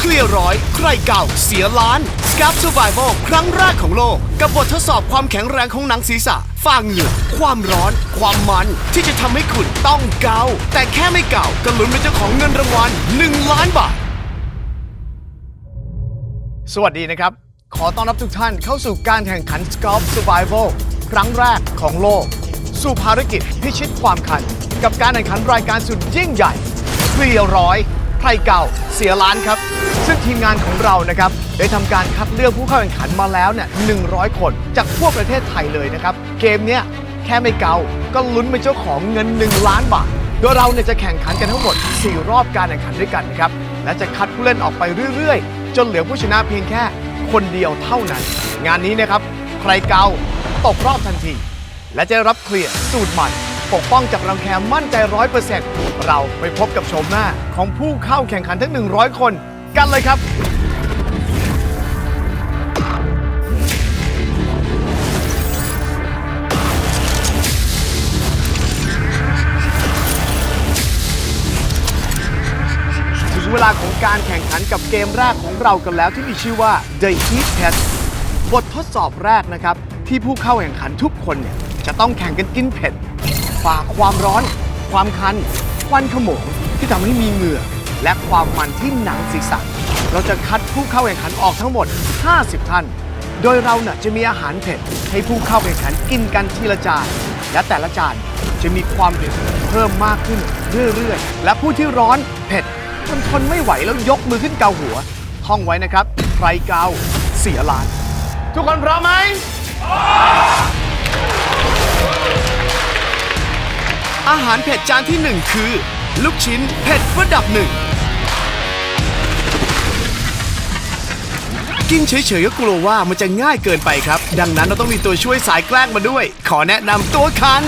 เคลียร์ร้อย ใครเก่า เสียล้าน s c a p Survival ครั้งแรกของโลก กับบททดสอบความแข็งแรงของหนังศีรษะฝ้าเหงื่อความร้อน ความมันที่จะทำให้คุณต้องเกา แต่แค่ไม่เก่าก็ลุ้นเป็นเจ้าของเงินรางวัล1ล้านบาท สวัสดีนะครับ ขอต้อนรับทุกท่านเข้าสู่การแข่งขัน s c o p Survival ครั้งแรกของโลก สู่ภารกิจพิชิตความคัน กับการแข่งขันรายการสุดยิ่งใหญ่เคลียร์ร้อย ใครเก่าเสียล้านครับ ซึ่งทีมงานของเรานะครับได้ทำการคัดเลือกผู้เข้าแข่งขันมาแล้วเนี่ย100 คน จากทั่วประเทศไทยเลยนะครับ เกมเนี้ยแค่ไม่เก่าก็ลุ้นเป็นเจ้าของเงิน 1 ล้านบาท โดยเราเนี่ยจะแข่งขันกันทั้งหมด 4 รอบการแข่งขันด้วยกันนะครับ และจะคัดผู้เล่นออกไปเรื่อยๆ จนเหลือผู้ชนะเพียงแค่คนเดียวเท่านั้น งานนี้นะครับ ใครเกาตกรอบทันที และจะได้รับเคลียร์สูตรใหม่ ปกป้องจากรังแคมั่นใจร้อยเปอร์เซ็นต์เราไปพบกับโฉมหน้าของผู้เข้าแข่งขันทั้ง 100 คนกันเลยครับ ถึงเวลาของการแข่งขันกับเกมแรกของเรากันแล้วที่มีชื่อว่า The Heat Test บททดสอบแรกนะครับ ที่ผู้เข้าแข่งขันทุกคนเนี่ยจะต้องแข่งกันกินเผ็ด ฝ่าความร้อน ความคันควันขโมงที่ทำให้มีเหงื่อ และความมันที่หนังศีรษะ เราจะคัดผู้เข้าแข่งขันออกทั้งหมด 50 ท่าน โดยเราเนี่ยจะมีอาหารเผ็ดให้ผู้เข้าแข่งขันกินกันทีละจาน และแต่ละจานจะมีความเผ็ดเพิ่มมากขึ้นเรื่อยๆ และผู้ที่ร้อนเผ็ดจนทนไม่ไหวแล้วยกมือขึ้นเกาหัว ท่องไว้นะครับ ใครเกาเสียล้าน ทุกคนพร้อมไหม อาหารเผ็ดจานที่หนึ่งคือ ลูกชิ้นเผ็ดระดับหนึ่ง กินเฉยๆก็กลัวว่ามันจะง่ายเกินไปครับ ดังนั้นเราต้องมีตัวช่วยสายแกล้งมาด้วย ขอแนะนำตัวคัน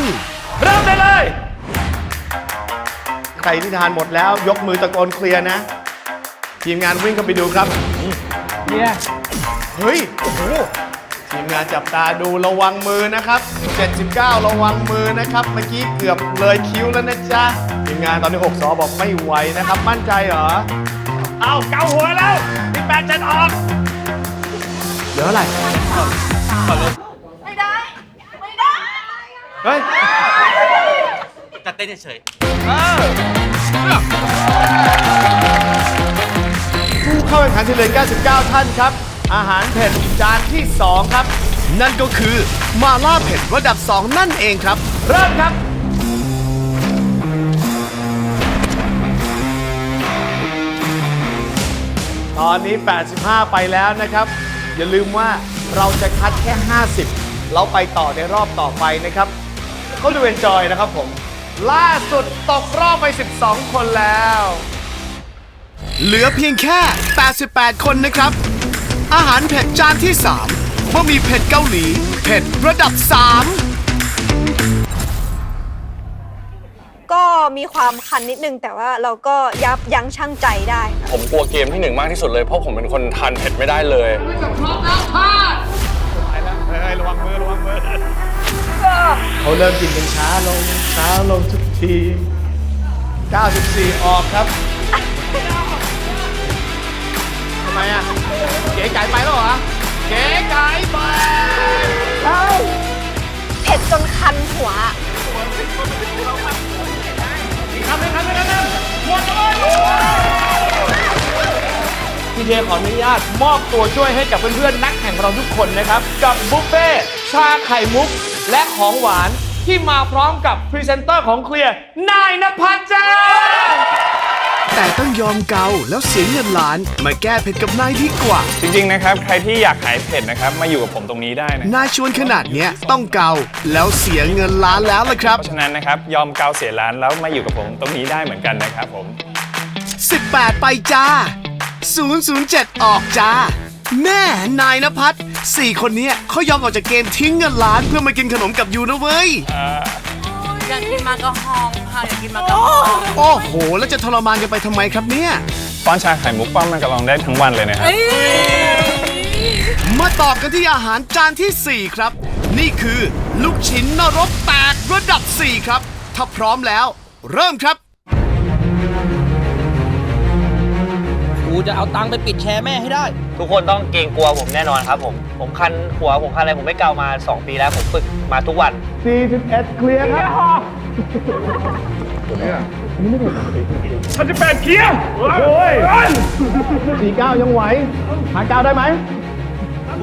เริ่มได้เลย ใครที่ทานหมดแล้วยกมือตะโกนเคลียร์นะ ทีมงานวิ่งเข้าไปดูครับเนี่ยเฮ้ย โอ้โห ทีมงานจับตาดูระวังมือนะครับ 79 ระวังมือนะครับ เมื่อกี้เกือบเลยคิ้วแล้วนะจ๊ะ ทีมงานตอนนี้ 6สอบอกไม่ไหวนะครับ มั่นใจเหรอ เอาเกาหัวแล้วพี่แปดจันออกเหลืออะไรไม่ได้ ไม่ได้ เฮ้ยจะเต้นเฉยผู้เข้าแข่งขันที่เหลือ99 ท่านครับ อาหารเผ็ดจานที่ 2 ครับ นั่นก็คือมาล่าเผ็ดระดับ 2 นั่นเองครับ เริ่มครับ ตอนนี้ 85 ไปแล้วนะครับ อย่าลืมว่าเราจะคัดแค่ 50 เราไปต่อในรอบต่อไปนะครับเขาดูเอนจอยนะครับผม ล่าสุดตกรอบไป 12 คนแล้ว เหลือเพียงแค่ 88 คนนะครับ อาหารเผ็ดจานที่3บะหมี่เผ็ดเกาหลีเผ็ดระดับ ก็มีความคันนิดนึงแต่ว่าเราก็ยับยั้งชั่งใจได้ค่ะผมกลัวเกมที่หนึ่งมากที่สุดเลย เพราะผมเป็นคนทานเผ็ดไม่ได้เลย3เฮ้ยระวังมือระวังมือเขาเริ่มกินกันช้าลง ช้าลงทุกที 94 ออกครับทำไมอะ เก๋ไก่ไปแล้วเหรอ เก๋ไก่ไปเผ็ดจนคันหัวพี่เทขออนุญาตมอบตัวช่วยให้กับเพื่อนๆ นักแข่งเราทุกคนนะครับ กับบุฟเฟ่ชาไข่มุก และของหวานที่มาพร้อมกับพรีเซนเตอร์ของเคลียร์นายนภัสจ้า แต่ต้องยอมเกาแล้วเสียเงินล้าน มาแก้เผ็ดกับนายดีกว่า จริงๆนะครับ ใครที่อยากหายเผ็ดนะครับ มาอยู่กับผมตรงนี้ได้นะ นายชวนขนาดเนี้ยต้องเกาแล้วเสียเงินล้านแล้วล่ะครับ เพราะฉะนั้นนะครับ ยอมเกาเสียร้านแล้วมาอยู่กับผมตรงนี้ได้เหมือนกันนะครับผม 18 ไปจ้า 007 ออกจ้า แม่นายนภัสสี่คนเนี้ยเขายอมออกจากเกมทิ้งเงินล้านเพื่อมากินขนมกับยูนะเว้ยอ ยากกินมากระฮองค่ะอยากกินมากระฮองโอ้โห แล้วจะทรมานกันไปทำไมครับเนี่ย ป้อนชาไข่มุกป้อนมันกระลองได้ทั้งวันเลยนะครับ มาต่อกันที่อาหารจานทีสี่ 4 ครับ นี่คือลูกชิ้นนรกแตกระดับ 4 ครับ ถ้าพร้อมแล้ว เริ่มครับๆหู จะเอาตังค์ไปปิดแชร์แม่ให้ได้ ทุกคนต้องเกรงกลัวผมแน่นอนครับผม ผมคันหัวผมคันอะไรผมไม่เกามา 2 ปีแล้วผมฝึกมาทุกวัน 41 เคลียร์ครับฉันจะแปดเคลียร์โอ้ย49 ยังไหว หาเก้าได้ไหม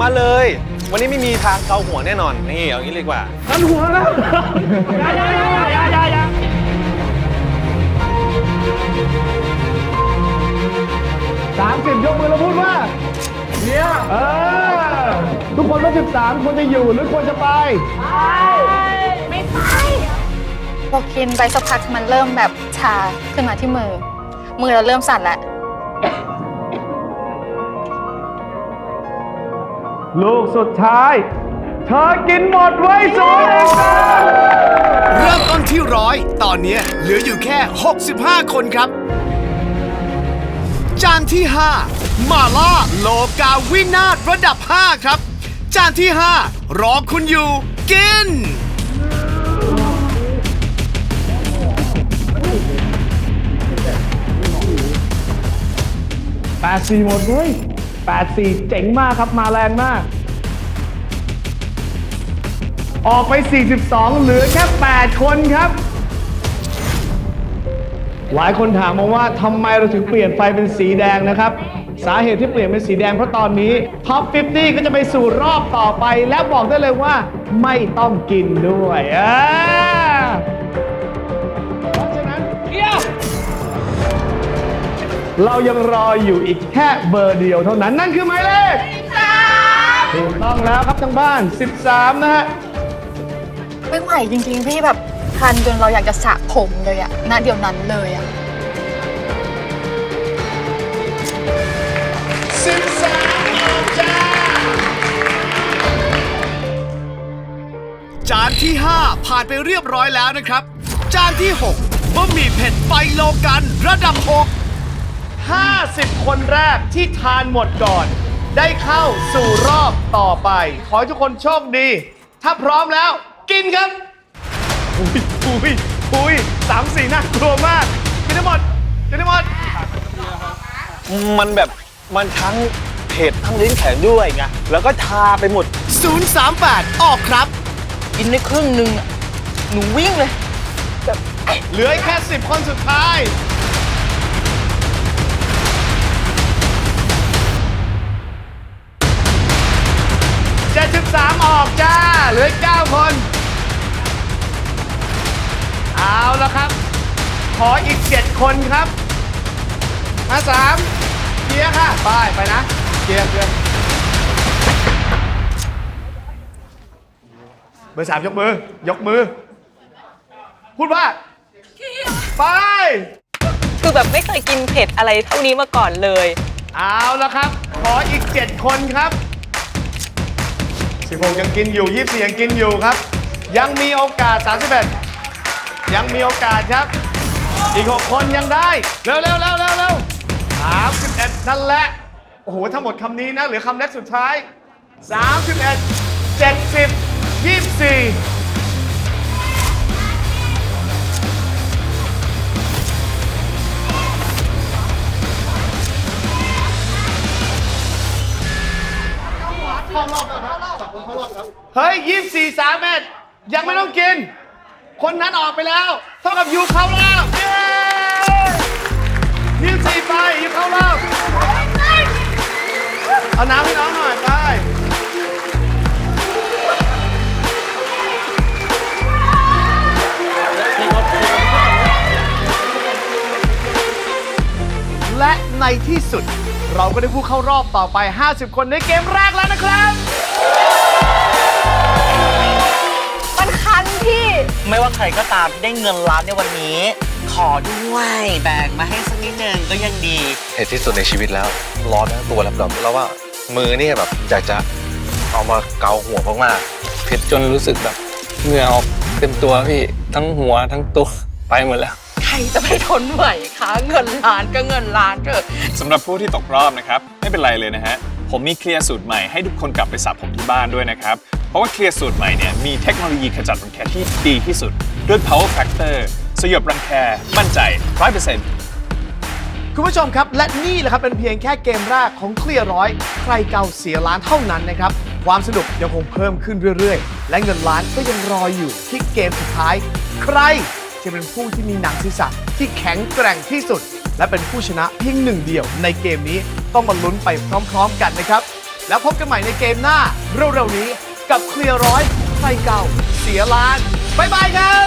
มาเลย วันนี้ไม่มีทางเกาหัวแน่นอน นี่เอางี้ดีกว่าทันหัวแล้ว สามสิบยกมือแล้วพูดว่า เนี่ยเออ ทุกคนต้องสิบสามควรจะอยู่หรือควรจะไปพอกินไปสักพักมันเริ่มแบบชาขึ้นมาที่มือ มือเราเริ่มสั่นแล้ว ลูกสุดท้าย เธอกินหมดไว้สูงเริ่มต้นที่ร้อยตอนนี้เหลืออยู่แค่ 65 คนครับ จานที่ 5 มาล่าโลกาวินาศระดับ 5 ครับ จานที่ 5 รอคุณอยู่ กิน แปดสี่หมดเว้ยแปดสี่เจ๋งมากครับมาแรงมาก ออกไป 42 เหลือแค่ 8 คนครับ หลายคนถามมาว่าทำไมเราถึงเปลี่ยนไฟเป็นสีแดงนะครับ สาเหตุที่เปลี่ยนเป็นสีแดงเพราะตอนนี้ท็อป 50 ก็จะไปสู่รอบต่อไป และบอกได้เลยว่าไม่ต้องกินด้วยอ่าเพราะฉะนั้นเรายังรออยู่อีกแค่เบอร์เดียวเท่านั้น นั่นคือหมายเลขถูกต้องแล้วครับทั้งบ้าน 13 นะฮะ ไม่ไหวจริงๆ พี่แบบ คันจนเราอยากจะสระผมเลยอะณเดี๋ยวนั้นเลยอะจานที่ 5 ผ่านไปเรียบร้อยแล้วนะครับ จานที่ 6บะหมี่เผ็ดไฟโลกันระดับ6 50 คนแรกที่ทานหมดก่อน ได้เข้าสู่รอบต่อไป ขอให้ทุกคนโชคดี ถ้าพร้อมแล้ว กินครับ อุ้ยอุ้ยอุ้ยสามสี่น่ากลัวมากกินได้หมดกินได้หมด มันแบบมันทั้งเผ็ดทั้งลิ้นแข็งด้วยไงแล้วก็ทาไปหมด 038 ออกครับ กินได้ครึ่งหนึ่งอะหนูวิ่งเลย เหลืออีกแค่ 10 คนสุดท้าย 73 ออกจ้า เหลืออีก9คน เอาแล้วครับ ขออีก7คนครับมา3เคลียร์ค่ะ ไป ไปนะเคลียร์เคลียร์เบอร์สามยกมือ ยกมือ พูดว่า ไป คือแบบไม่เคยกินเผ็ดอะไรเท่านี้มาก่อนเลย เอาแล้วครับ ขออีก7คนครับ16ยังกินอยู่24ยังกินอยู่ครับ ยังมีโอกาส31 ยังมีโอกาสครับ อีก 6 คนยังได้ เร็วเร็วเร็วเร็วเร็ว31นั่นแหละ โอ้โห ทั้งหมดคำนี้นะ เหลือคำแรกสุดท้าย31 70 24เฮ้ยยี่สี่สามเอ็ดยังไม่ต้องกิน คนนั้นออกไปแล้ว เท่ากับยูเข้ารอบเย้ยี่สี่ไปยูเข้ารอบเอาน้ำให้น้องหน่อยไปและในที่สุด เราก็ได้ผู้เข้ารอบต่อไป 50 คนในเกมแรกแล้วนะครับ ไม่ว่าใครก็ตามที่ได้เงินล้านในวันนี้ ขอด้วยแบ่งมาให้สักนิดนึงก็ยังดี เผ็ดที่สุดในชีวิตแล้ว ร้อนทั้งตัวแล้วแบบแล้วว่ามือนี่แบบอยากจะเอามาเกาหัวมากเผ็ดจนรู้สึกแบบเหงื่อออกเต็มตัวพี่ทั้งหัวทั้งตัวไปหมดแล้ว ใครจะไปทนไหวคะเงินล้านก็เงินล้านเถอะ สำหรับผู้ที่ตกรอบนะครับ ไม่เป็นไรเลยนะฮะ ผมมีเคลียร์สูตรใหม่ให้ทุกคนกลับไปสระผมที่บ้านด้วยนะครับ เพราะว่าเคลียร์สูตรใหม่เนี่ยมีเทคโนโลยีขจัดรังแคที่ดีที่สุด ด้วย power factor สยบรังแคมั่นใจ 100%คุณผู้ชมครับ และนี่แหละครับเป็นเพียงแค่เกมแรกของเคลียร์ร้อย ใครเก่าเสียล้านเท่านั้นนะครับ ความสนุกยังคงเพิ่มขึ้นเรื่อยๆ และเงินล้านก็ยังรออยู่ที่เกมสุดท้าย ใครจะเป็นผู้ที่มีหนังศีรษะที่แข็งแกร่งที่สุด และเป็นผู้ชนะเพียงหนึ่งเดียวในเกมนี้ต้องมาลุ้นไปพร้อมๆ กันนะครับ แล้วพบกันใหม่ในเกมหน้าเร็วๆนี้ กับเคลียร์ร้อยใครเก่า เสียล้านบายบายครับ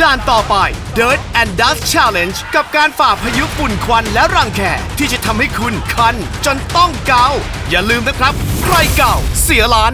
ด่านต่อไป Dirt and Dust Challenge กับการฝ่าพายุฝุ่นควันและรังแคที่จะทำให้คุณคันจนต้องเกาอย่าลืมนะครับ ใครเก่า เสียล้าน